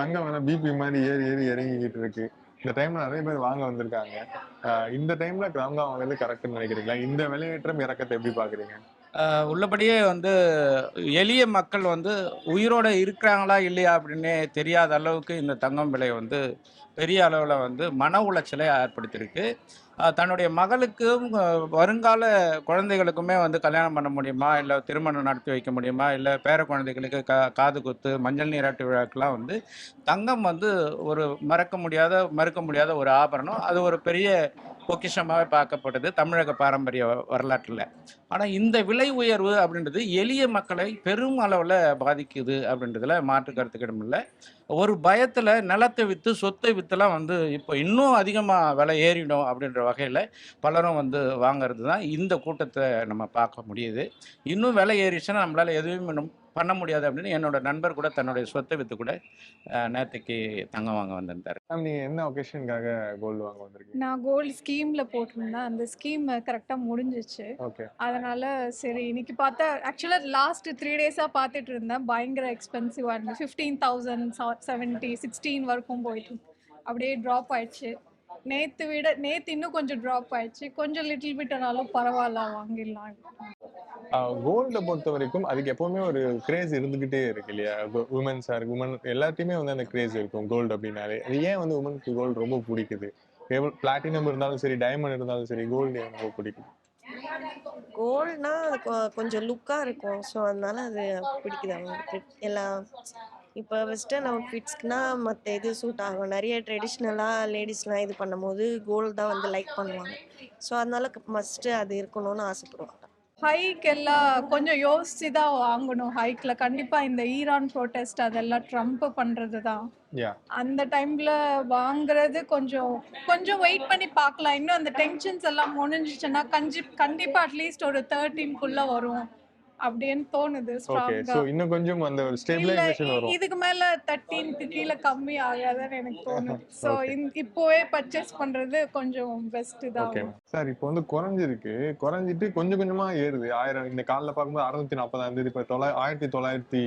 தங்கம் வேணா பிபி மாதிரி ஏறி ஏறி இறங்கிக்கிட்டு இருக்கு. இந்த டைம்ல நிறைய பேர் வாங்க வந்திருக்காங்க. இந்த டைம்ல கிராமம் வாங்குறது கரெக்ட்னு நினைக்கிறீங்களா? இந்த விலையேற்றம் இறக்கத்தை எப்படி பாக்குறீங்க உள்ளபடியே வந்து எளிய மக்கள் வந்து உயிரோட இருக்கிறாங்களா இல்லையா அப்படின்னே தெரியாத அளவுக்கு இந்த தங்கம் விலை வந்து பெரிய அளவில் வந்து மன உளைச்சலை ஏற்படுத்தியிருக்கு. தன்னுடைய மகளுக்கும் வருங்கால குழந்தைகளுக்குமே வந்து கல்யாணம் பண்ண முடியுமா? இல்லை திருமணம் நடத்தி வைக்க முடியுமா? இல்லை பேர குழந்தைகளுக்கு கா காது குத்து மஞ்சள் நீராட்டு விழாக்கெல்லாம் வந்து தங்கம் வந்து ஒரு மறக்க முடியாத மறுக்க முடியாத ஒரு ஆபரணம். அது ஒரு பெரிய பொக்கிஷமாகவே பார்க்கப்படுது தமிழக பாரம்பரிய வரலாற்றில். ஆனால் இந்த விலை உயர்வு அப்படின்றது எளிய மக்களை பெரும் அளவில் பாதிக்குது அப்படின்றதுல மாற்று கருத்துக்கிடம் இல்லை. ஒரு பயத்தில் நிலத்தை விற்று சொத்தை விற்றுலாம் வந்து இப்போ இன்னும் அதிகமாக விலை ஏறிடும் அப்படின்ற வகையில் பலரும் வந்து வாங்குறது தான் இந்த கூட்டத்தை நம்ம பார்க்க முடியுது. இன்னும் விலை ஏறிச்சுன்னா நம்மளால் எதுவுமே பண்ண முடியாது அப்படின்னு என்னோட நண்பர் கூட தன்னுடைய சொத்தை விற்று கூட அஹ், நேத்தைக்கு தங்கம் வாங்க வந்திருந்தார். மேம் என்ன ஒகேஷனுக்காக கோல்டு வாங்க வந்திருக்கீங்க? நான் கோல்டு ஸ்கீம்ல போட்டிருந்தேன். அந்த ஸ்கீம் கரெக்டாக முடிஞ்சிச்சு. ஓகே அதனால சரி இன்னைக்கு பார்த்தா ஆக்சுவலாக லாஸ்ட் த்ரீ டேஸாக பார்த்துட்டு இருந்தேன். பயங்கர எக்ஸ்பென்சிவாக இருந்தது ஃபிஃப்டீன் தௌசண்ட் செவன்ட்டி சிக்ஸ்டீன் வரைக்கும் போயிட்டு. அப்படியே ட்ராப் ஆயிடுச்சு. நேற்று விட நேற்று இன்னும் கொஞ்சம் ட்ராப் ஆயிடுச்சு. கொஞ்சம் லிட்டில் பிட்டனாலும் பரவாயில்ல வாங்கிடலாம். கோல்டை பொறுத்த வரைக்கும் அதுக்கு எப்பவுமே ஒரு கிரேஸ் இருந்துகிட்டே இருக்கு இல்லையா? உமன்ஸா இருக்கு உமன் எல்லாத்தையுமே வந்து அந்த கிரேஸ் இருக்கும் கோல்டு அப்படின்னாலே. அது ஏன் வந்து உமனுக்கு கோல்டு ரொம்ப பிடிக்குது? பிளாட்டினம் இருந்தாலும் சரி டைமண்ட் இருந்தாலும் சரி கோல்டு ஏன் ரொம்ப பிடிக்குது கோல்ட்னா கொஞ்சம் லுக்காக இருக்கும். ஸோ அதனால அது பிடிக்குது அவங்களுக்கு. எல்லாம் இப்போ வெஸ்டர்ன் அவுட்ஃபிட்ஸ்க்குனா மற்ற இது சூட் ஆகும். நிறைய ட்ரெடிஷ்னலாக லேடிஸ்லாம் இது பண்ணும்போது கோல்டு தான் வந்து லைக் பண்ணுவாங்க. ஸோ அதனால மஸ்ட்டு அது இருக்கணும்னு ஆசைப்படுவாங்க. ஹைக் எல்லாம் கொஞ்சம் யோசிச்சு தான் வாங்கணும் ஹைக்ல கண்டிப்பா இந்த ஈரான் ப்ரோட்டஸ்ட் அதெல்லாம் ட்ரம்ப் பண்றது தான் அந்த டைம்ல வாங்குறது கொஞ்சம் கொஞ்சம் வெயிட் பண்ணி பார்க்கலாம். இன்னும் அந்த டென்ஷன்ஸ் எல்லாம் முடிஞ்சிச்சுன்னா கஞ்சி கண்டிப்பா அட்லீஸ்ட் ஒரு தேர்ட்டீன்குள்ள வரும். அப்படின்னு தோணுது ஓகே ஸ்ட்ராங்கா சோ இன்னும் கொஞ்சம் அந்த ஸ்டேபிளைசேஷன் வரும். இதுக்கு மேல தேர்ட்டீன்க்கு கீழே கம்மி ஆகாதுன்னு எனக்கு தோணுது. ஸோ இப்போவே பர்ச்சேஸ் பண்றது கொஞ்சம் பெஸ்ட் தான். சார் இப்போ வந்து குறைஞ்சிருக்கு. குறைஞ்சிட்டு கொஞ்சம் கொஞ்சமா ஏறுது. ஆயிரம் இந்த காலில் பார்க்கும்போது அறுநூத்தி நாற்பதாம் தேதி இப்போ தொள்ளா ஆயிரத்தி தொள்ளாயிரத்தி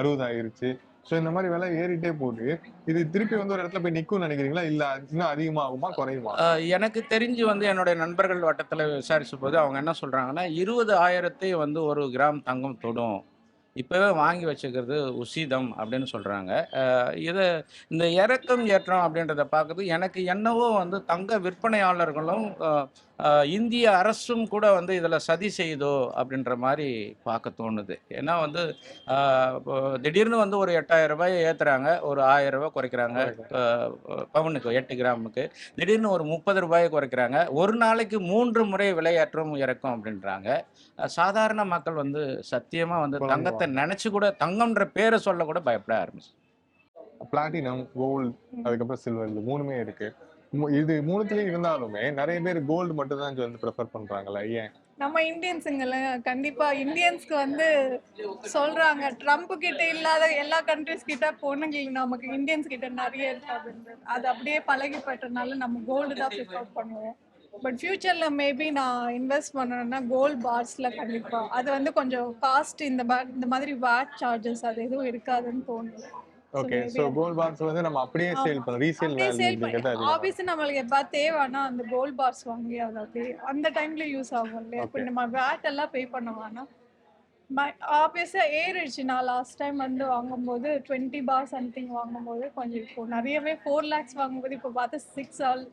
அறுபது ஆயிருச்சு. ஸோ இந்த மாதிரி விலை ஏறிட்டே போகுது. இது திருப்பி வந்து ஒரு இடத்துல போய் நிற்கும் நினைக்கிறீங்களா? இல்லை இன்னும் அதிகமாகுமா குறையுமா? எனக்கு தெரிஞ்சு வந்து என்னுடைய நண்பர்கள் வட்டத்தில் விசாரிச்ச போது அவங்க என்ன சொல்கிறாங்கன்னா இருபது ஆயிரத்தை வந்து ஒரு கிராம் தங்கம் தொடும். இப்போவே வாங்கி வச்சுக்கிறது உசிதம் அப்படின்னு சொல்கிறாங்க இதை இந்த இறக்கம் ஏற்றம் அப்படின்றத பார்க்குறது எனக்கு என்னவோ வந்து தங்க விற்பனையாளர்களும் இந்திய அரசும் கூட வந்து இதில் சதி செய்தோ அப்படின்ற மாதிரி பார்க்க தோணுது. ஏன்னா வந்து திடீர்னு வந்து ஒரு எட்டாயிரம் ரூபாய் ஏற்றுறாங்க ஒரு ஆயிரம் ரூபாய் குறைக்கிறாங்க பவுனுக்கு எட்டு கிராமுக்கு. திடீர்னு ஒரு முப்பது ரூபாயை குறைக்கிறாங்க. ஒரு நாளைக்கு மூன்று முறை விலையேற்றம் இறக்கும் அப்படின்றாங்க. சாதாரண மக்கள் வந்து சத்தியமா வந்து. தங்கத்தை நினைச்சு கூட தங்கம்ன்ற பேரை சொல்ல கூட பயப்பட ஆரம்பிச்சு பிளாட்டினம் கோல்டு அதுக்கப்புறம் சில்வர் இது மூணுமே இருக்கு. மு- இது மூணுத்துலயும் இருந்தாலுமே நிறைய பேர் கோல்டு மட்டும் தான் வந்து ப்ரிஃபர் பண்றாங்களா ஏன்? நம்ம இந்தியன்ஸுங்கள கண்டிப்பா இந்தியன்ஸ்க்கு வந்து சொல்றாங்க ட்ரம்ப் கிட்ட இல்லாத எல்லா கண்ட்ரிஸ் கிட்ட பொண்ணுங்களுக்கு நமக்கு இந்தியன்ஸ் கிட்ட நிறைய இருக்கு அது அப்படியே பழகிப்பட்டனால நம்ம கோல்டு தான் ப்ரிஃபர் பண்ணுவோம். பட் ஃபியூச்சர்ல மேபி நான் இன்வெஸ்ட் பண்ணணும்னா கோல்ட் பார்ஸ்ல கண்டிப்பா. அது வந்து கொஞ்சம் காஸ்ட் இந்த இந்த மாதிரி வேட் சார்ஜஸ் அது எதுவும் இருக்காதுன்னு தோணுது. ஓகே ஸோ கோல்ட் பாக்ஸ் வந்து நம்ம அப்படியே சேல் பண்ணலாம். ரீசேல் வேல்யூ ஆபீஸ் நம்மளுக்கு எப்ப தேவைன்னா அந்த கோல்ட் பார்ஸ் வாங்கி அது அப்படியே அந்த டைம்ல யூஸ் ஆகும் இல்லையா? இப்போ. நம்ம வேட் எல்லாம் பே பண்ணுவானா ஆப்வியஸாக ஏறிடுச்சு நான் லாஸ்ட் டைம் வந்து வாங்கும்போது டுவெண்ட்டி பார் சம்திங் வாங்கும்போது கொஞ்சம் இப்போ நிறையவே ஃபோர் லேக்ஸ் வாங்கும்போது இப்போ பார்த்தா six all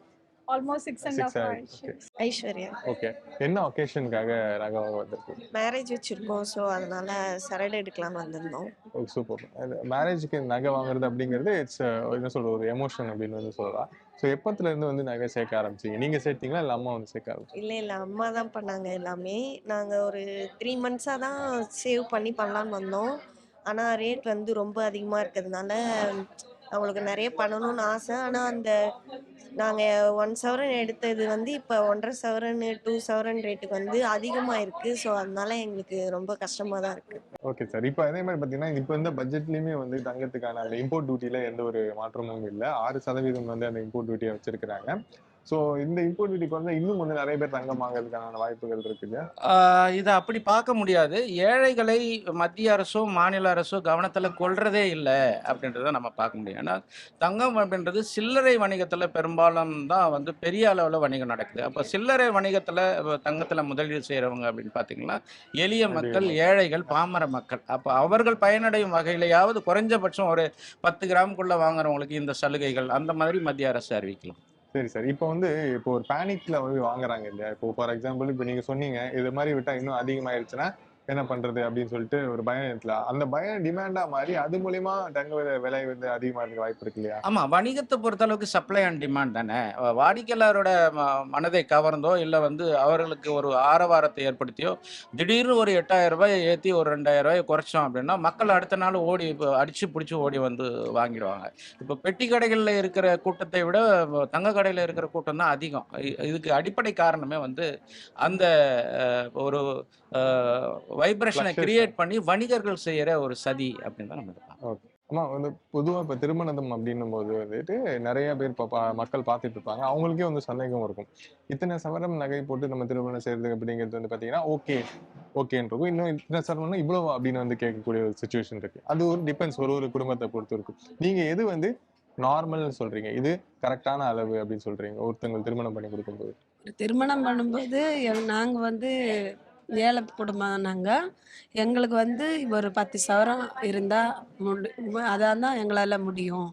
almost six and six half ஆயிடுச்சு ஐஸ்வர்யா. ஓகே என்ன ஒகேஷனுக்காக வாங்க வந்திருக்கு? மேரேஜ் வச்சுருக்கோம் ஸோ அதனால சரடு எடுக்கலாம்னு வந்திருந்தோம். சூப்பர் மேரேஜுக்கு நகை வாங்குறது அப்படிங்கிறது இட்ஸ் என்ன சொல்றது ஒரு எமோஷன் அப்படின்னு வந்து சொல்லலாம். ஸோ எப்பத்துல இருந்து வந்து நகை சேர்க்க ஆரம்பிச்சீங்க? நீங்க சேர்த்தீங்களா இல்லை அம்மா வந்து சேர்க்க ஆரம்பிச்சீங்க? இல்லை இல்லை அம்மா தான் பண்ணாங்க எல்லாமே. நாங்கள் ஒரு த்ரீ மந்த்ஸாக தான் சேவ் பண்ணி பண்ணலான்னு வந்தோம். ஆனால் ரேட் வந்து ரொம்ப அதிகமாக இருக்கிறதுனால அவங்களுக்கு நிறைய பண்ணணும்னு ஆசை. ஆனால் அந்த நாங்கள் ஒன் சவரன் எடுத்தது வந்து இப்போ ஒன்றரை சவரன் டூ சவரன் ரேட்டுக்கு வந்து அதிகமாக இருக்குது ஸோ அதனால எங்களுக்கு ரொம்ப கஷ்டமாக தான் இருக்குது ஓகே சார் இப்போ அதே மாதிரி பார்த்தீங்கன்னா இப்போ இந்த பட்ஜெட்லேயுமே வந்து தங்கத்துக்கான அந்த இம்போர்ட் டியூட்டியில் எந்த ஒரு மாற்றமும் இல்லை. ஆறு சதவீதம் வந்து அந்த இம்போர்ட் டியூட்டியை வச்சிருக்கிறாங்க. சோ இந்த இம்போர்ட் டியூட்டி குறைஞ்சா இன்னும் வந்து நிறைய பேர் தங்கம் வாங்குறதுக்கான வாய்ப்புகள் இருக்கு இல்லையா ஆஹ் இதை அப்படி பார்க்க முடியாது. ஏழைகளை மத்திய அரசோ மாநில அரசோ கவனத்தில் கொள்றதே இல்லை அப்படின்றத நம்ம பார்க்க முடியும். ஏன்னா தங்கம் அப்படின்றது சில்லறை வணிகத்தில் பெரும்பாலும் தான் வந்து பெரிய அளவில் வணிகம் நடக்குது. அப்போ சில்லறை வணிகத்தில் தங்கத்தில் முதலீடு செய்கிறவங்க அப்படின்னு பார்த்தீங்கன்னா எளிய மக்கள் ஏழைகள் பாமர மக்கள். அப்போ அவர்கள் பயனடையும் வகையிலையாவது குறைஞ்சபட்சம் ஒரு பத்து கிராமுக்குள்ளே வாங்குறவங்களுக்கு இந்த சலுகைகள் அந்த மாதிரி மத்திய அரசு அறிவிக்கலாம். சரி சார். இப்போ வந்து இப்போ ஒரு பேனிக்ல வந்து வாங்குறாங்க இல்லையா? இப்போ ஃபார் எக்ஸாம்பிள் இப்போ நீங்க சொன்னீங்க இது மாதிரி விட்டா இன்னும் அதிகமாயிருச்சுன்னா என்ன பண்றது அப்படின்னு சொல்லிட்டு ஒரு பயத்துல அந்த பயம் டிமாண்டா மாறி அது மூலியமா தங்க விலை வந்து அதிகமா இருக்க வாய்ப்பு இருக்கு இல்லையா? ஆமாம் வணிகத்தை பொறுத்த அளவுக்கு சப்ளை அண்ட் டிமாண்ட் தானே. வாடிக்கையாளரோட ம- மனதை கவர்ந்தோ இல்லை வந்து அவர்களுக்கு ஒரு ஆரவாரத்தை ஏற்படுத்தியோ திடீர்னு ஒரு எட்டாயிரம் ரூபாய் ஏற்றி ஒரு ரெண்டாயிரம் ரூபாய் குறைச்சோம் அப்படின்னா மக்கள் அடுத்த நாள் ஓடி இப்போ அடிச்சு பிடிச்சி ஓடி வந்து வாங்கிடுவாங்க. இப்போ பெட்டி கடைகளில் இருக்கிற கூட்டத்தை விட தங்க கடையில் இருக்கிற கூட்டம் தான் அதிகம். இ- இதுக்கு அடிப்படை காரணமே வந்து அந்த ஒரு வைப்ரேஷனை. கிரியேட் பண்ணி வணிகர்கள் செய்கிற ஒரு சதி அப்படின்னு தான் நம்ம இதை பார்க்கணும். ஆமா வந்து பொதுவா இப்ப திருமணம் அப்படின்னும் போது வந்துட்டு நிறைய பேர் பா- மக்கள் பார்த்துட்டு இருப்பாங்க. அவங்களுக்கே வந்து சந்தேகம் இருக்கும். இத்தனை சவரம் நகை போட்டு நம்ம திருமணம் செய்யறது அப்படிங்கிறது வந்து பாத்தீங்கன்னா ஓகே ஓகேன்னு இருக்கும். இன்னும் இத்தனை சவரம்னா இவ்வளவு அப்படின்னு வந்து கேட்கக்கூடிய ஒரு சுச்சுவேஷன் இருக்கு. அது ஒரு டிபெண்ட்ஸ் ஒரு ஒரு குடும்பத்தை பொறுத்து இருக்கும். நீங்க எது வந்து நார்மல்னு சொல்றீங்க? இது கரெக்டான அளவு அப்படின்னு சொல்றீங்க? ஒருத்தங்களுக்கு திருமணம் பண்ணி கொடுக்கும்போது. திருமணம் பண்ணும்போது நாங்க வந்து ஏழை குடும்பம் நாங்க எங்களுக்கு வந்து ஒரு பத்து சவரம் இருந்தா முடி அதான் தான் எங்களால முடியும்.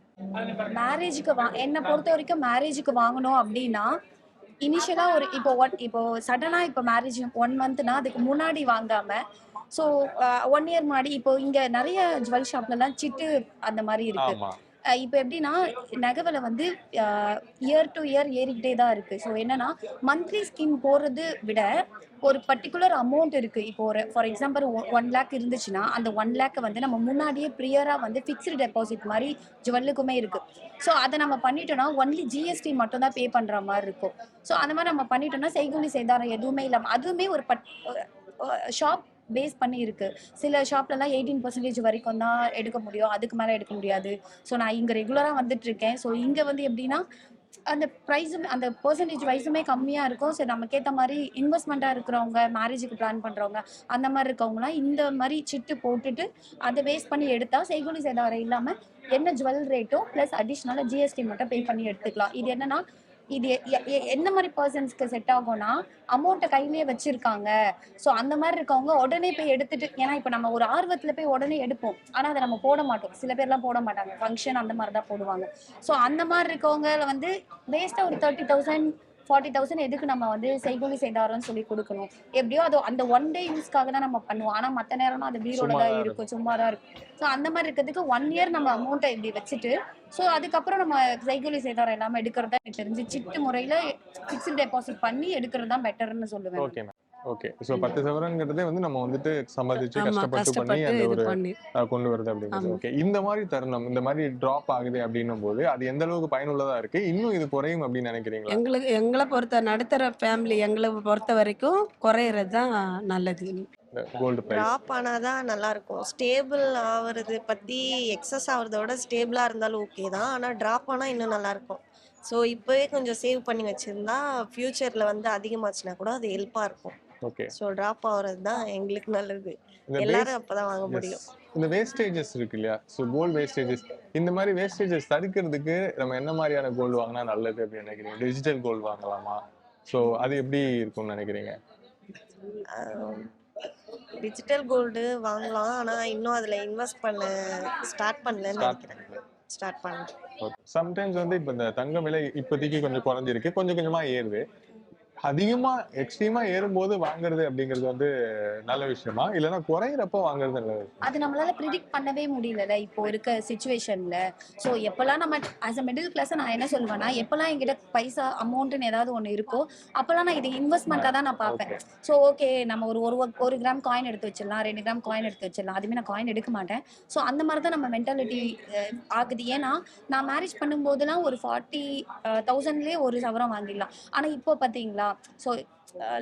மேரேஜுக்கு வா என்னை பொறுத்த வரைக்கும் மேரேஜுக்கு வாங்கணும் அப்படின்னா இனிஷியலாக ஒரு இப்போ ஒன் இப்போ சடனாக இப்போ மேரேஜ் ஒன் மந்த்னா அதுக்கு முன்னாடி வாங்காம ஸோ ஒன் இயர் முன்னாடி இப்போ இங்கே நிறைய ஜுவல் ஷாப்லலாம் சிட்டு அந்த மாதிரி இருக்கு. ஆமா. அஹ் இப்போ எப்படின்னா நகை வந்து இயர் டு இயர் ஏறிக்கிட்டே தான் இருக்கு. ஸோ என்னன்னா மந்த்லி ஸ்கீம் போடுறது விட ஒரு பர்டிகுலர் அமௌண்ட் இருக்கு. இப்போ ஒரு ஃபார் எக்ஸாம்பிள் ஒன் லேக் இருந்துச்சுன்னா அந்த ஒன் லேக்கை வந்து நம்ம முன்னாடியே ப்ரியராக வந்து ஃபிக்ஸ்டு டெபாசிட் மாதிரி ஜுவல்லுக்குமே இருக்கு. ஸோ அதை நம்ம பண்ணிட்டோம்னா ஒன்லி ஜிஎஸ்டி மட்டும் தான் பே பண்ணுற மாதிரி இருக்கும். ஸோ அந்த மாதிரி நம்ம பண்ணிட்டோம்னா செய்கூலி செய்தாரம் எதுவுமே இல்லாமல் அதுவுமே ஒரு பட் ஷாப் பேஸ் பண்ணி இருக்கு சில ஷாப்லலாம் எயிட்டீன் பர்சன்டேஜ் வரைக்கும் தான் எடுக்க முடியும். அதுக்கு மேலே எடுக்க முடியாது. ஸோ நான் இங்கே ரெகுலராக வந்துட்டு இருக்கேன் ஸோ இங்கே வந்து எப்படின்னா அந்த ப்ரைஸும் அந்த பர்சன்டேஜ் வைஸுமே கம்மியாக இருக்கும். ஸோ நமக்கேற்ற மாதிரி இன்வெஸ்ட்மெண்ட்டாக இருக்கிறவங்க மேரேஜுக்கு பிளான் பண்ணுறவங்க அந்த மாதிரி இருக்கவங்களாம் இந்த மாதிரி சிட்டு போட்டுட்டு அதை பேஸ் பண்ணி எடுத்தால் செய்கூலி சேதாரம் இல்லாமல் என்ன ஜுவல் ரேட்டோ ப்ளஸ் அடிஷ்னலாக ஜிஎஸ்டி மட்டும் பே பண்ணி எடுத்துக்கலாம். இது என்னன்னா இது எ- எ- எந்த மாதிரி பர்சன்ஸ்க்கு செட் ஆகும்னா அமௌண்ட்டை கையிலேயே வச்சிருக்காங்க. ஸோ அந்த மாதிரி இருக்கவங்க உடனே போய் எடுத்துட்டு ஏன்னா இப்போ நம்ம ஒரு ஆர்வத்தில் போய் உடனே எடுப்போம். ஆனால் அதை நம்ம போட மாட்டோம். சில பேர்லாம் போட மாட்டாங்க. ஃபங்க்ஷன் அந்த மாதிரி தான் போடுவாங்க. ஸோ அந்த மாதிரி இருக்கவங்க வந்து வேஸ்ட்டாக ஒரு தேர்ட்டி தௌசண்ட் ஃபார்ட்டி தௌசண்ட் எதுக்கு நம்ம வந்து செய்கூலி செய்தாரம்னு சொல்லி கொடுக்கணும். எப்படியோ அது அந்த ஒன் டே யூஸ்க்காக தான் நம்ம பண்ணுவோம். ஆனால் மற்ற நேரம்னா அது சும்மா தான் இருக்கும். சும்மா தான் இருக்கும். ஸோ அந்த மாதிரி இருக்கிறதுக்கு ஒன் இயர் நம்ம அமௌண்ட்டை இப்படி வச்சுட்டு ஸோ அதுக்கப்புறம் நம்ம செய்கூலி சேதாரம் இல்லாமல் எடுக்கிறது தான் எனக்கு தெரிஞ்சு சிட்டு முறையில் ஃபிக்ஸ்டு டெபாசிட் பண்ணி எடுக்கிறது தான் பெட்டர்னு சொல்லுவேன். ஓகே. ஸோ பத்து சவரங்கிறதே வந்து நம்ம வந்துட்டு சம்பாதிச்சு கஷ்டப்பட்டு பண்ணி அந்த ஒரு கொண்டு வருது அப்படிங்கிறது. ஓகே. இந்த மாதிரி தருணம் இந்த மாதிரி டிராப் ஆகுது அப்படின்னும் போது அது எந்த அளவுக்கு பயனுள்ளதா இருக்கு? இன்னும் இது குறையும் அப்படின்னு நினைக்கிறீங்களா? எங்களுக்கு எங்களை பொறுத்த நடுத்தர ஃபேமிலி எங்களை பொறுத்த வரைக்கும் குறையிறது தான் நல்லது. கோல்டு ட்ராப் ஆனாதான் நல்லா இருக்கும். ஸ்டேபிள் ஆகுறது பத்தி எக்ஸஸ் ஆகுறத விட ஸ்டேபிளா இருந்தாலும் ஓகே தான். ஆனா ட்ராப் ஆனா இன்னும் நல்லா இருக்கும். ஸோ இப்போவே கொஞ்சம் சேவ் பண்ணி வச்சிருந்தா ஃபியூச்சர்ல வந்து அதிகமாச்சுன்னா கூட அது ஹெல்ப்பா இருக்கும். ஸோ ட்ராப் ஆகுறது தான் எங்களுக்கு நல்லது. எல்லாரும் அப்பதான் வாங்க முடியும். இந்த வேஸ்டேஜஸ் இருக்கு இல்லையா? ஸோ கோல்டு வேஸ்டேஜஸ் இந்த மாதிரி வேஸ்டேஜஸ் தடுக்கிறதுக்கு நம்ம என்ன மாதிரியான கோல்டு வாங்கினா நல்லது அப்படின்னு நினைக்கிறீங்க? டிஜிட்டல் கோல்டு வாங்கலாமா? ஸோ அது எப்படி இருக்கும்னு நினைக்கிறீங்க? டிஜிட்டல் கோல்டு வாங்கலாம். ஆனா இன்னும் அதுல இன்வெஸ்ட் பண்ண ஸ்டார்ட் பண்ணலன்னு நினைக்கிறேன். ஸ்டார்ட் பண்ண சம்டைம்ஸ் வந்து இப்போ இந்த தங்க விலை இப்போதைக்கு கொஞ்சம் குறைஞ்சிருக்கு. கொஞ்சம் கொஞ்சமா ஏறுது. அதிகமா எக்ஸ்ட்ரீமா ஏறும்போது வாங்குறது அப்படிங்கிறது வந்து நல்ல விஷயமா? இல்லைன்னா குறையிறப்ப வாங்குறது நல்லது அது நம்மளால ப்ரிடிக்ட் பண்ணவே முடியலல இப்போ இருக்க சுச்சுவேஷன்ல ஸோ எப்பெல்லாம் நம்ம ஆஸ் அ மிடில் கிளாஸ் நான் என்ன சொல்லுவேன்னா எப்பெல்லாம் என்கிட்ட பைசா அமௌண்ட்னு ஏதாவது ஒன்று இருக்கோ அப்பெல்லாம் நான் இது இன்வெஸ்ட்மெண்ட்டாக தான் நான் பார்ப்பேன். ஸோ ஓகே நம்ம ஒரு ஒரு ஒரு கிராம் காயின் எடுத்து வச்சிடலாம் ரெண்டு கிராம் காயின் எடுத்து வச்சிடலாம். அதுவுமே நான் காயின் எடுக்க மாட்டேன். ஸோ அந்த மாதிரி தான் நம்ம மென்டாலிட்டி ஆகுது. ஏன்னா நான் மேரேஜ் பண்ணும்போதெல்லாம் ஒரு ஃபார்ட்டி தௌசண்ட்லேயே ஒரு சவரம் வாங்கிடலாம். ஆனால் இப்போ பார்த்தீங்களா ஸோ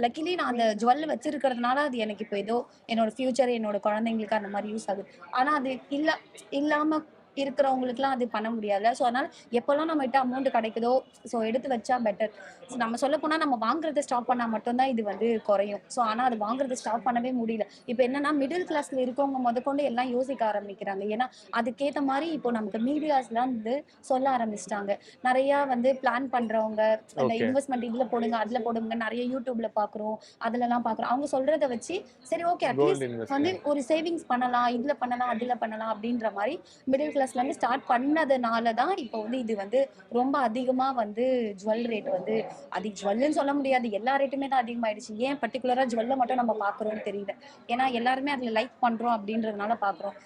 லக்கிலி uh, நான் அந்த ஜுவல் வச்சிருக்கிறதுனால அது எனக்கு இப்போ ஏதோ என்னோட ஃபியூச்சர் என்னோட குழந்தைங்களுக்கு அந்த மாதிரி யூஸ் ஆகுது. ஆனால் அது இல்லை இல்லாம இருக்கிறவங்களுக்குலாம் அது பண்ண முடியாதுல்ல. ஸோ அதனால எப்போல்லாம் நம்மகிட்ட அமௌண்ட் கிடைக்குதோ ஸோ எடுத்து வச்சா பெட்டர் ஸோ நம்ம சொல்ல போனால் நம்ம வாங்குறத ஸ்டாப் பண்ணால் மட்டும்தான் இது வந்து குறையும். ஸோ ஆனால் அது வாங்குறத ஸ்டாப் பண்ணவே முடியல. இப்போ என்னன்னா மிடில் கிளாஸ்ல இருக்கவங்க முதற்கொண்டு எல்லாம் யோசிக்க ஆரம்பிக்கிறாங்க. ஏன்னா அதுக்கேற்ற மாதிரி இப்போ நமக்கு மீடியாஸ்லாம் வந்து சொல்ல ஆரம்பிச்சிட்டாங்க. நிறையா வந்து பிளான் பண்றவங்க Okay. இன்வெஸ்ட்மெண்ட் இதுல போடுங்க அதுல போடுங்க நிறைய யூடியூப்ல பாக்குறோம் அதுலலாம் பாக்குறோம். அவங்க சொல்றத வச்சு சரி ஓகே அட்லீஸ்ட் வந்து ஒரு சேவிங்ஸ் பண்ணலாம் இதுல பண்ணலாம் அதுல பண்ணலாம் அப்படின்ற மாதிரி மிடில் கிளாஸ்ல ப்ளஸ்லேருந்து ஸ்டார்ட் பண்ணதுனால தான் இப்போ வந்து இது வந்து ரொம்ப அதிகமா வந்து ஜுவல் ரேட் வந்து அதிக ஜுவல்லுன்னு சொல்ல முடியாது. எல்லா ரேட்டுமே தான் அதிகமாயிடுச்சு. ஏன் பர்டிகுலரா ஜுவல்லை மட்டும் நம்ம பாக்குறோம்னு தெரியல. ஏன்னா எல்லாருமே அதுல லைக் பண்றோம் அப்படின்றதுனால பாக்குறோம்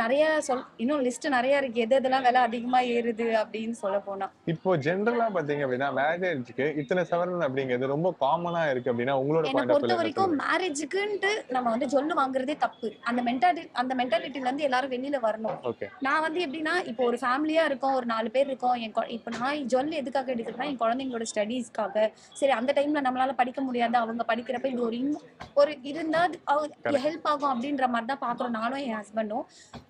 நிறைய சொல் இன்னும் லிஸ்ட் நிறைய இருக்கு. எது எதெல்லாம் விலை அதிகமா ஏறுது அப்படின்னு சொல்ல போனா. இப்போ ஜென்ரலா பாத்தீங்க அப்படின்னா மேரேஜ்க்கு இத்தனை சவரன் அப்படிங்கிறது ரொம்ப காமனா இருக்கு அப்படின்னா உங்களோட என்னை பொறுத்த வரைக்கும் மேரேஜுக்குன்ட்டு நம்ம வந்து ஜொல்லு வாங்குறதே தப்பு. அந்த மென்டாலிட்டி அந்த மென்டாலிட்டில இருந்து எல்லாரும் வெளியில வரணும். நான் வந்து எப்படின்னா இப்போ ஒரு ஃபேமிலியா இருக்கோம் ஒரு நாலு பேர் இருக்கோம் என் இப்போ நான் ஜொல் எதுக்காக எடுக்கிறேன்னா என் குழந்தைங்களோட ஸ்டடீஸ்க்காக சரி அந்த டைம்ல நம்மளால படிக்க முடியாது. அவங்க படிக்கிறப்ப இது ஒரு ஒரு இருந்தா ஹெல்ப் ஆகும் அப்படின்ற மாதிரி தான் பாக்குறோம். நானும் என் ஹஸ்பண்டும்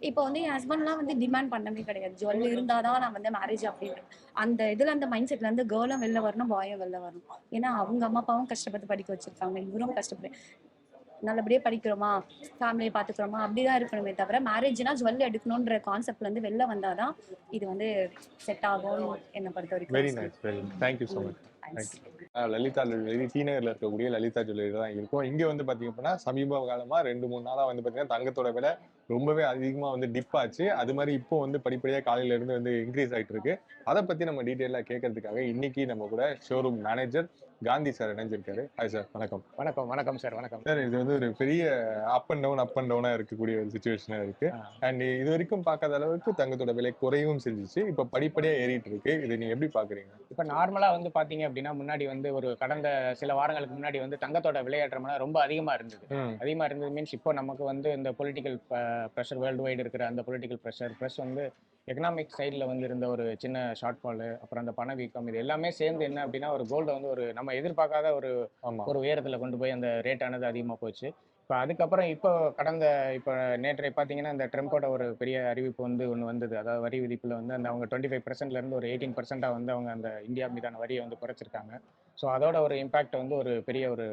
இப்போ வந்து என் ஹஸ்பண்ட்லாம் வந்து டிமாண்ட் பண்ணவே கிடையாது. ஜுவல் இருந்தாதான் நான் வந்து மேரேஜ் அப்படின்ற அந்த இதுல அந்த மைண்ட் செட்ல இருந்து கேர்ளும் வெளில வரணும் பாயும் வெளில வரணும். ஏன்னா அவங்க அம்மா அப்பாவும் கஷ்டப்பட்டு படிக்க வச்சிருக்காங்க. இவரும் கஷ்டப்பட்டு நல்லபடியா படிக்கிறோமா? ஃபேமிலியை பார்த்துக்கிறோமா அப்படிதான் இருக்கணுமே தவிர மேரேஜ்னா ஜுவல் எடுக்கணுன்ற கான்செப்ட்ல இருந்து வெளில வந்தாதான் இது வந்து செட் ஆகும் என்னை பொறுத்த வரைக்கும் very nice very thank you so much Thanks. Lalitha jewellery D இருக்கக்கூடிய லலிதா ஜுவல்லரி தான் இருக்கும். இங்க வந்து பாத்தீங்க அப்படின்னா சமீப காலமா ரெண்டு மூணு நாளா வந்து பாத்தீங்கன்னா தங்கத்தோட விலை ரொம்பவே அதிகமா வந்து டிப் ஆச்சு. அது மாதிரி இப்போ வந்து படிப்படியா காலையில இருந்து வந்து இன்க்ரீஸ் ஆயிட்டு இருக்கு. அதை பத்தி நம்ம டீட்டெயிலா கேட்கறதுக்காக இன்னைக்கு நம்ம கூட ஷோரூம் மேனேஜர் காந்தி சார் இணைஞ்சிருக்காரு. ஹாய் சார் வணக்கம். வணக்கம் வணக்கம் சார் வணக்கம். சார் இது வந்து ஒரு பெரிய up and down up and டவுனா இருக்கக்கூடிய ஒரு சுச்சுவேஷனா இருக்கு. அண்ட் இது வரைக்கும் பார்க்காத அளவுக்கு தங்கத்தோட விலை குறையவும் செஞ்சுச்சு. இப்ப படிப்படியா ஏறிட்டு இருக்கு. இதை நீங்க எப்படி பாக்குறீங்க இப்போ நார்மலாக வந்து பார்த்தீங்க அப்படின்னா முன்னாடி வந்து ஒரு கடந்த சில வாரங்களுக்கு முன்னாடி வந்து தங்கத்தோட விலையேற்றம்னா ரொம்ப அதிகமாக இருந்தது. ம். அதிகமாக இருந்தது மீன்ஸ் இப்போ நமக்கு வந்து இந்த பொலிட்டிக்கல் ப்ரெஷர் வேர்ல்டு வைடு இருக்கிற அந்த பொலிட்டிக்கல் ப்ரெஷர் ப்ளஸ் வந்து எக்கனாமிக் சைடில் வந்து இருந்த ஒரு சின்ன ஷார்ட் ஃபாலு அப்புறம் அந்த பணவீக்கம் இது எல்லாமே சேர்ந்து என்ன அப்படின்னா ஒரு கோல்டை வந்து ஒரு நம்ம எதிர்பார்க்காத ஒரு ஒரு உயரத்தில் கொண்டு போய் அந்த ரேட் ஆனது அதிகமாக போச்சு. இப்போ அதுக்கப்புறம் இப்போ கடந்த இப்போ நேற்றை பார்த்தீங்கன்னா இந்த ட்ரம்போட ஒரு பெரிய அறிவிப்பு வந்து ஒன்று வந்தது. அதாவது வரி விதிப்பில் வந்து அந்த அவங்க டுவெண்ட்டி ஃபைவ் பர்சன்ட்லேருந்து ஒரு எயிட்டீன் பர்சென்ட்டாக வந்து அவங்க அந்த இந்தியா மீதான வரியை வந்து குறைச்சிருக்காங்க. ஸோ அதோட ஒரு இம்பாக்ட் வந்து ஒரு பெரிய ஒரு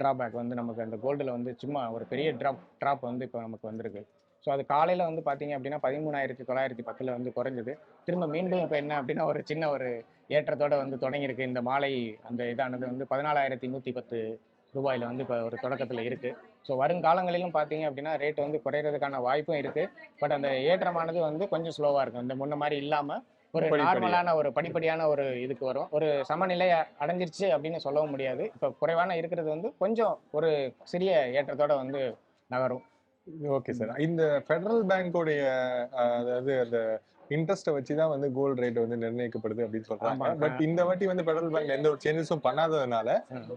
ட்ராபேக் வந்து நமக்கு அந்த கோல்டில் வந்து சும்மா ஒரு பெரிய ட்ராப் ட்ராப் வந்து இப்போ நமக்கு வந்திருக்கு. ஸோ அது காலையில் வந்து பார்த்தீங்க அப்படின்னா பதிமூணாயிரத்தி தொள்ளாயிரத்தி பத்தில் வந்து குறைஞ்சது. திரும்ப மீண்டும் இப்போ என்ன அப்படின்னா ஒரு சின்ன ஒரு ஏற்றத்தோட வந்து தொடங்கியிருக்கு. இந்த மாலை அந்த இதானது வந்து பதினாலாயிரத்தி நூற்றி பத்து ரூபாயில் வந்து இப்போ ஒரு தொடக்கத்தில் இருக்குது ஸோ வருங்காலங்களிலும் பார்த்தீங்க அப்படின்னா ரேட் வந்து குறையிறதுக்கான வாய்ப்பும் இருக்குது பட் அந்த ஏற்றமானது வந்து கொஞ்சம் ஸ்லோவாக இருக்கும். இந்த முன்ன மாதிரி இல்லாமல் ஒரு. நார்மலான ஒரு படிப்படியான ஒரு இதுக்கு வரும். ஒரு சமநிலை அடைஞ்சிருச்சு அப்படின்னு சொல்லவும் முடியாது. இப்போ குறைவான இருக்கிறது வந்து கொஞ்சம் ஒரு சிறிய ஏற்றத்தோட வந்து நகரும். Okay sir. இந்த ஃபெடரல் பேங்கோடைய அதாவது அந்த இன்ட்ரெஸ்ட்டை வச்சு தான் வந்து கோல்டு ரேட் வந்து நிர்ணயிக்கப்படுது அப்படின்னு சொல்றாங்க. பட் இந்த வாட்டி வந்து ஃபெடரல் பேங்க் எந்த ஒரு சேஞ்சஸும் பண்ணாததுனால.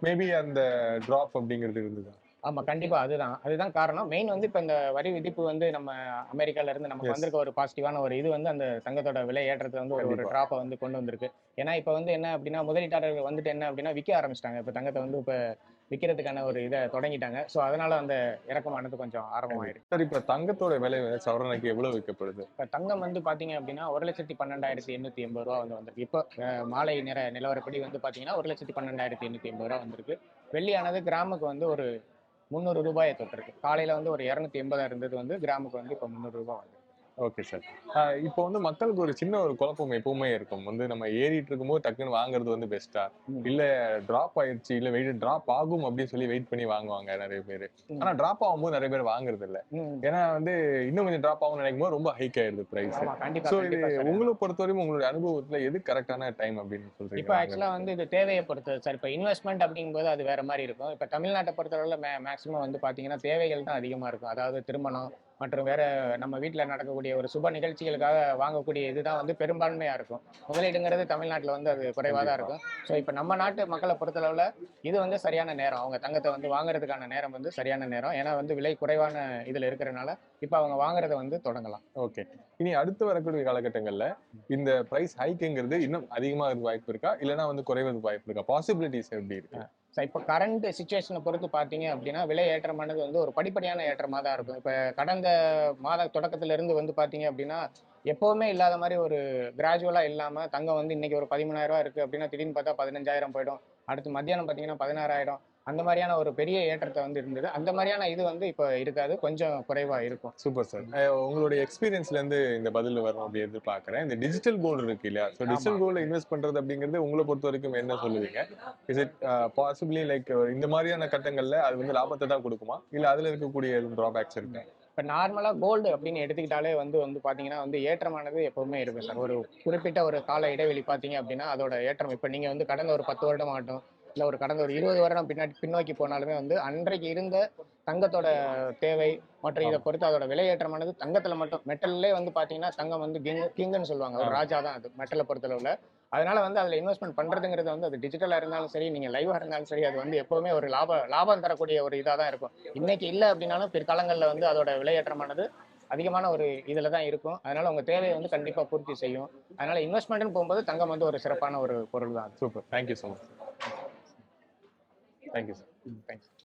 மேபி அந்த டிராப் அப்படிங்கிறது இருந்தது. ஆமா கண்டிப்பா அதுதான். அதுதான் காரணம். மெயின் வந்து இப்போ இந்த வரி விதிப்பு வந்து நம்ம அமெரிக்கால இருந்து நமக்கு. வந்திருக்க ஒரு பாசிட்டிவான ஒரு இது வந்து அந்த தங்கத்தோட விலை ஏற்றத்தை வந்து ஒரு. ட்ராப்பை வந்து கொண்டு வந்திருக்கு. ஏன்னா இப்போ வந்து என்ன அப்படின்னா முதலீட்டாளர்கள் வந்துட்டு என்ன அப்படின்னா விற்க ஆரம்பிச்சிட்டாங்க. இப்போ தங்கத்தை வந்து இப்போ விற்கிறதுக்கான ஒரு இதை தொடங்கிட்டாங்க. ஸோ அதனால அந்த இறக்கமானது கொஞ்சம் ஆரம்பமாயிருக்கு சார் இப்ப தங்கத்தோட விலை சவரனுக்கு எவ்வளவு விற்கப்படுது? இப்போ தங்கம் வந்து பார்த்தீங்க அப்படின்னா ஒரு லட்சத்தி பன்னெண்டாயிரத்தி எண்ணூற்றி எண்பது ரூபா வந்து வந்திருக்கு. இப்போ மாலை நேர நிலவரப்படி வந்து பார்த்தீங்கன்னா ஒரு லட்சத்தி பன்னெண்டாயிரத்தி எண்ணூற்றி எண்பது ரூபா வந்திருக்கு. வெள்ளியானது கிராமுக்கு வந்து ஒரு முந்நூறு ரூபாயை தொட்டிருக்கு. காலையில் வந்து ஒரு இரநூத்தி எண்பதா இருந்தது வந்து கிராமுக்கு வந்து இப்போ முந்நூறு ரூபாய் வந்து ஓகே சார். இப்போ வந்து மக்களுக்கு ஒரு சின்ன ஒரு குழப்பம் எப்பவுமே இருக்கும். வந்து நம்ம ஏறிட்டு இருக்கும்போது டக்குன்னு வாங்குறது வந்து பெஸ்டா ம். இல்ல டிராப் ஆயிடுச்சு இல்ல வெயிட் டிராப் ஆகும் அப்படின்னு சொல்லி வெயிட் பண்ணி வாங்குவாங்க நிறைய பேர். ஆனா டிராப் ஆகும்போது நிறைய பேர் வாங்குறது இல்ல. ஏன்னா வந்து இன்னும் கொஞ்சம் டிராப் ஆகும்னு நினைக்கும் போது ரொம்ப ஹைக் ஆயிருது பிரைஸ் சோ இது. உங்களை பொறுத்தவரைக்கும் உங்களுடைய அனுபவத்துல எது கரெக்டான டைம் அப்படின்னு இப்போ சொல்றீங்க ஆக்சுவலாக வந்து இது தேவையை பொறுத்தது சார். இப்போ இன்வெஸ்ட்மெண்ட் அப்படிங்கும்போது அது வேற மாதிரி இருக்கும். இப்போ தமிழ்நாட்டை பொறுத்தளவில் மேக்ஸிமம் வந்து பார்த்தீங்கன்னா தேவைகள் தான் அதிகமாக இருக்கும். அதாவது திருமணம் மற்றும் வேற நம்ம வீட்டில் நடக்கக்கூடிய ஒரு சுப நிகழ்ச்சிகளுக்காக வாங்கக்கூடிய இதுதான் வந்து பெரும்பான்மையாக இருக்கும். முதலீடுங்கிறது தமிழ்நாட்டில் வந்து அது குறைவாக தான் இருக்கும். ஸோ இப்போ நம்ம நாட்டு மக்களை பொறுத்தளவில் இது வந்து சரியான நேரம். அவங்க தங்கத்தை வந்து வாங்குறதுக்கான நேரம் வந்து சரியான நேரம். ஏன்னா வந்து விலை குறைவான இதில் இருக்கிறனால இப்போ அவங்க வாங்குறத வந்து தொடங்கலாம். ஓகே. இனி அடுத்து வரக்கூடிய காலகட்டங்கள்ல இந்த பிரைஸ் ஹைக்குங்கிறது இன்னும் அதிகமாக வாய்ப்பு இருக்கா? இல்லைன்னா வந்து குறைவதற்கு வாய்ப்பு இருக்கா? பாசிபிலிட்டிஸ் எப்படி இருக்கு? ஸோ இப்போ கரண்ட் சுச்சுவேஷனை பொறுத்து பார்த்தீங்க அப்படின்னா விலை ஏற்றமானது வந்து ஒரு படிப்படியான ஏற்றமாக தான் இருக்கும். இப்போ கடந்த மாத தொடக்கத்திலிருந்து வந்து பார்த்தீங்க அப்படின்னா எப்போவுமே இல்லாத மாதிரி ஒரு கிராஜுவலாக இல்லாமல் தங்கம் வந்து இன்னைக்கு ஒரு பதிமூணாயிரரூவா இருக்குது அப்படின்னா திடீர்னு பார்த்தா பதினஞ்சாயிரம் போயிடும். அடுத்து மத்தியானம் பார்த்தீங்கன்னா பதினாறாயிரம். அந்த மாதிரியான ஒரு பெரிய ஏற்றத்தை வந்து இருந்தது. அந்த மாதிரியான இது வந்து இப்போ இருக்காது. கொஞ்சம் குறைவாக இருக்கும். சூப்பர் சார் உங்களுடைய எக்ஸ்பீரியன்ஸ்ல இருந்து இந்த பதில் வரும் அப்படி எதிர்பார்க்கறேன். இந்த டிஜிட்டல் கோல்டு இருக்கு இல்லையா? ஸோ டிஜிட்டல் கோல்டு இன்வெஸ்ட் பண்றது அப்படிங்கிறது உங்களை பொறுத்த வரைக்கும் என்ன சொல்லுவீங்க? இஸ் இட் பாசிபிளி லைக் இந்த மாதிரியான கட்டங்கள்ல அது வந்து லாபத்தை தான் கொடுக்குமா? இல்ல அதுல இருக்கக்கூடிய எதுவும் டிராபேக்ஸ் இருக்கு? இப்போ நார்மலாக கோல்டு அப்படின்னு எடுத்துக்கிட்டாலே வந்து வந்து பார்த்தீங்கன்னா வந்து ஏற்றமானது எப்போவுமே இருக்கும் சார் ஒரு குறிப்பிட்ட ஒரு கால இடைவெளி பார்த்தீங்க அப்படின்னா அதோட ஏற்றம். இப்போ நீங்கள் வந்து கடந்த ஒரு பத்து வருடம் ஆகட்டும் இல்லை ஒரு கடந்த ஒரு இருபது வருடம் பின்னாடி பின்னோக்கி போனாலுமே வந்து அன்றைக்கு இருந்த தங்கத்தோட தேவை மற்றும் இதை பொறுத்து அதோட விலையேற்றமானது தங்கத்தில் மட்டும் மெட்டல்லே வந்து பார்த்தீங்கன்னா தங்கம் வந்து கிங் கிங்குன்னு சொல்லுவாங்க. ஒரு ராஜா தான் அது மெட்டலை பொறுத்தளவில். அதனால வந்து அதில் இன்வெஸ்ட்மெண்ட் பண்ணுறதுங்கிறது வந்து அது டிஜிட்டலாக இருந்தாலும் சரி நீங்கள் லைவாக இருந்தாலும் சரி அது வந்து எப்போவுமே ஒரு லாப லாபம் தரக்கூடிய ஒரு இதாக தான் இருக்கும். இன்னைக்கு இல்லை அப்படின்னாலும் பிற்காலங்களில் வந்து அதோட விலையேற்றமானது அதிகமான ஒரு இதில் தான் இருக்கும். அதனால உங்கள் தேவையை வந்து கண்டிப்பாக பூர்த்தி செய்யும். அதனால இன்வெஸ்ட்மெண்ட்னு போகும்போது தங்கம் வந்து ஒரு சிறப்பான ஒரு பொருள் தான் super thank you so much thank you sir thanks